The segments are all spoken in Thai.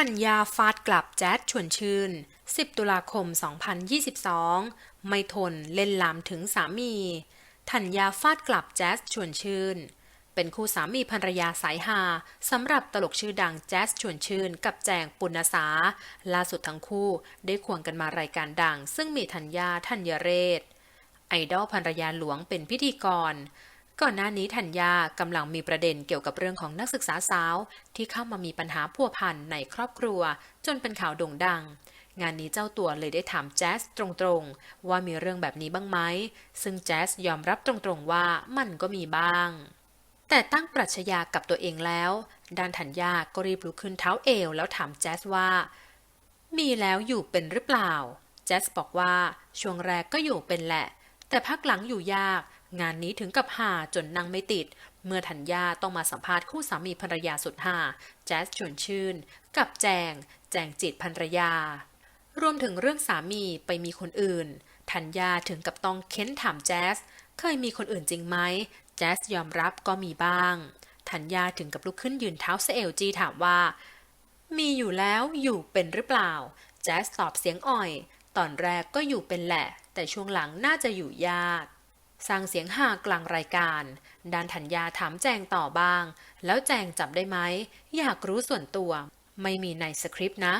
ธัญญาฟาดกลับแจ๊ดชวนชื่น 10 ตุลาคม 2022 ไม่ทนเล่นลามถึงสามี ธัญญาฟาดกลับแจ๊สชวนชื่น เป็นคู่สามีภรรยาสายฮาสำหรับตลกชื่อดังแจ๊สชวนชื่น กับแจงปุณสา ล่าสุดทั้งคู่ได้ควงกันมารายการดัง ซึ่งมีธัญญาธัญเรศ ไอดอลภรรยาหลวงเป็นพิธีกร ก่อนหน้านี้ธัญญากำลังมีประเด็นเกี่ยวกับเรื่องของนักศึกษาสาว ที่เข้ามามีปัญหาพัวพันในครอบครัว จนเป็นข่าวโด่งดัง งานนี้เจ้าตัวเลยได้ถามแจ๊สตรงๆ ว่ามีเรื่องแบบนี้บ้างไหม ซึ่งแจ๊สยอมรับตรงๆว่ามันก็มีบ้าง แต่ตั้งปรัชญากับตัวเองแล้ว ด้านธัญญาก็รีบลุกขึ้นเท้าเอวแล้วถามแจ๊สว่า มีแล้วอยู่เป็นหรือเปล่า แจ๊สบอกว่าช่วงแรกก็อยู่เป็นแหละ แต่พักหลังอยู่ยาก งานนี้ถึงกับหาจนนั่งไม่ติด เมื่อธัญญาต้องมาสัมภาษณ์คู่สามีภรรยาสุดหาแจ๊สชวนชื่น กับแจง แจงจิตภรรยา รวมถึงเรื่องสามีไปมีคนอื่น ธัญญาถึงกับต้องเค้นถามแจ๊ส เคยมีคนอื่นจริงไหม แจ๊สยอมรับก็มีบ้าง ธัญญาถึงกับลุกขึ้นยืนเท้าเสเอลจีถามว่า มีอยู่แล้วอยู่เป็นหรือเปล่า แจ๊สตอบเสียงอ่อย ตอนแรกก็อยู่เป็นแหละ แต่ช่วงหลังน่าจะอยู่ยาก สร้างเสียงฮากลางรายการ ด้านธัญญาถามแจงต่อบ้าง แล้วแจงจับได้ไหม อยากรู้ส่วนตัว ไม่มีในสคริปต์นะ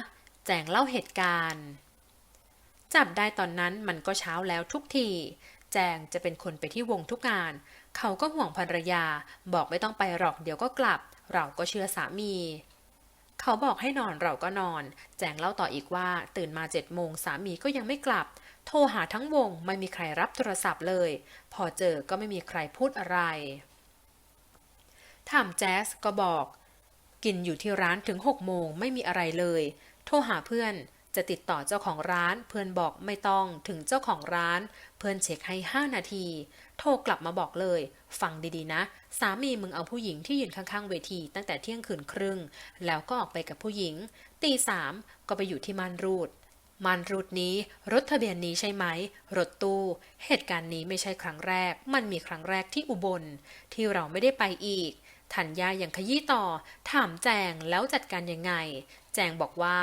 แจงเล่าเหตุการณ์ จับได้ตอนนั้นมันก็เช้าแล้วทุกที แจงจะเป็นคนไปที่วงทุกงาน เขาก็ห่วงภรรยา บอกไม่ต้องไปหรอกเดี๋ยวก็กลับ เราก็เชื่อสามี เขาบอกให้นอนเราก็นอน แจงเล่าต่ออีกว่า ตื่นมาเจ็ดโมงสามีก็ยังไม่กลับ โทรหาทั้งวงไม่มีใครรับโทรศัพท์เลย พอเจอก็ไม่มีใครพูดอะไรถามแจ๊สก็บอก กินอยู่ที่ร้านถึงหกโมงไม่มีอะไรเลย โทรหาเพื่อน จะติดต่อเจ้าของร้าน เพื่อนบอกไม่ต้องถึงเจ้าของร้าน เพื่อนเช็คให้ห้านาที โทรกลับมาบอกเลย ฟังดีๆนะ สามีมึงเอาผู้หญิงที่ยืนข้างๆ เวทีตั้งแต่เที่ยงคืนครึ่ง แล้วก็ออกไปกับผู้หญิง ตีสามก็ไปอยู่ที่มานรูดมานรูดนี้รถทะเบียนนี้ใช่ไหม รถตู้ เหตุการณ์นี้ไม่ใช่ครั้งแรก มันมีครั้งแรกที่อุบล ที่เราไม่ได้ไปอีกธัญญาอย่างขยี้ต่อ ถามแจงแล้วจัดการยังไง แจงบอกว่า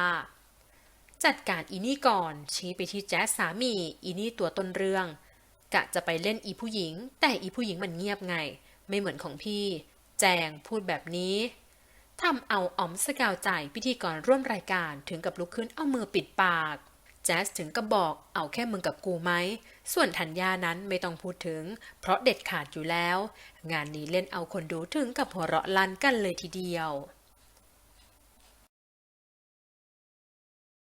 จัดการอีนี่ก่อน ชี้ไปที่แจ๊สสามี อีนี่ตัวต้นเรื่อง กะจะไปเล่นอีผู้หญิง แต่อีผู้หญิงมันเงียบไง ไม่เหมือนของพี่ แจงพูดแบบนี้ทำเอาอ๋อมสกาวใจพิธีกรร่วมรายการถึงกับลุกขึ้นเอามือปิดปาก แจ๊สถึงกับบอกเอาแค่มึงกับกูไหม ส่วนธัญญานั้นไม่ต้องพูดถึง เพราะเด็ดขาดอยู่แล้ว งานนี้เล่นเอาคนดูถึงกับหัวเราะลั่นกันเลยทีเดียว